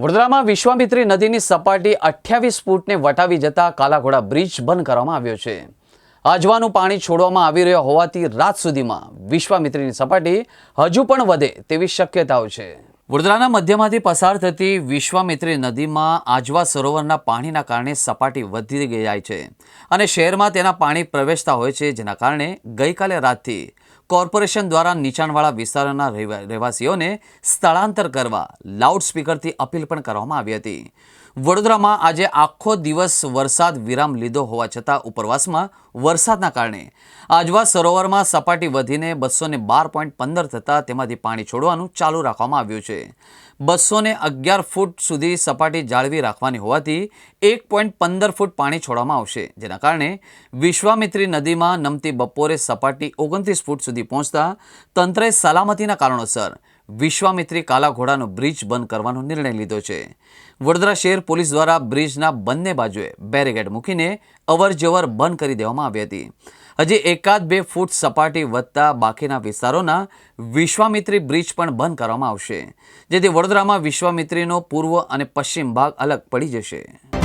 વડોદરામાં વિશ્વામિત્રી નદીની સપાટી અઠ્યાવીસ ફૂટને વટાવી જતા કાલાઘોડા બ્રિજ બંધ કરવામાં આવ્યો છે. આજવાનું પાણી છોડવામાં આવી રહ્યો હોવાથી રાત સુધીમાં વિશ્વામિત્રીની સપાટી હજુ પણ વધે તેવી શક્યતાઓ છે. વડોદરાના મધ્યમાંથી પસાર થતી વિશ્વામિત્રી નદીમાં આજવા સરોવરના પાણીના કારણે સપાટી વધી જાય છે અને શહેરમાં તેના પાણી પ્રવેશતા હોય છે, જેના કારણે ગઈકાલે રાતથી કોર્પોરેશન દ્વારા નીચાણવાળા વિસ્તારોના રહેવાસીઓને સ્થળાંતર કરવા લાઉડસ્પીકરથી અપીલ પણ કરવામાં આવી હતી. વડોદરામાં આજે આખો દિવસ વરસાદ વિરામ લીધો હોવા છતાં ઉપરવાસમાં વરસાદના કારણે આજવા સરોવરમાં સપાટી વધીને બસો ને બાર પોઈન્ટ પંદર થતાં તેમાંથી પાણી છોડવાનું ચાલુ રાખવામાં આવ્યું છે. બસો ને અગિયાર ફૂટ સુધી સપાટી જાળવી રાખવાની હોવાથી એક પોઈન્ટ પંદર ફૂટ પાણી છોડવામાં આવશે. જેના કારણે વિશ્વામિત્રી નદીમાં નમતી બપોરે સપાટી ઓગણત્રીસ ફૂટ સુધી પહોંચતા તંત્રએ સલામતીના કારણોસર વિશ્વામિત્રી કાલાઘોડાનો બ્રિજ બંધ કરવાનો નિર્ણય લીધો છે. વડોદરા શહેર પોલીસ દ્વારા બ્રિજના બંને બાજુએ બેરીગેડ મૂકીને અવરજવર બંધ કરી દેવામાં આવી હતી. હજી એકાદ બે ફૂટ સપાટી વધતા બાકીના વિસ્તારોના વિશ્વામિત્રી બ્રિજ પણ બંધ કરવામાં આવશે. જેથી વડોદરામાં વિશ્વામિત્રીનો પૂર્વ અને પશ્ચિમ ભાગ અલગ પડી જશે.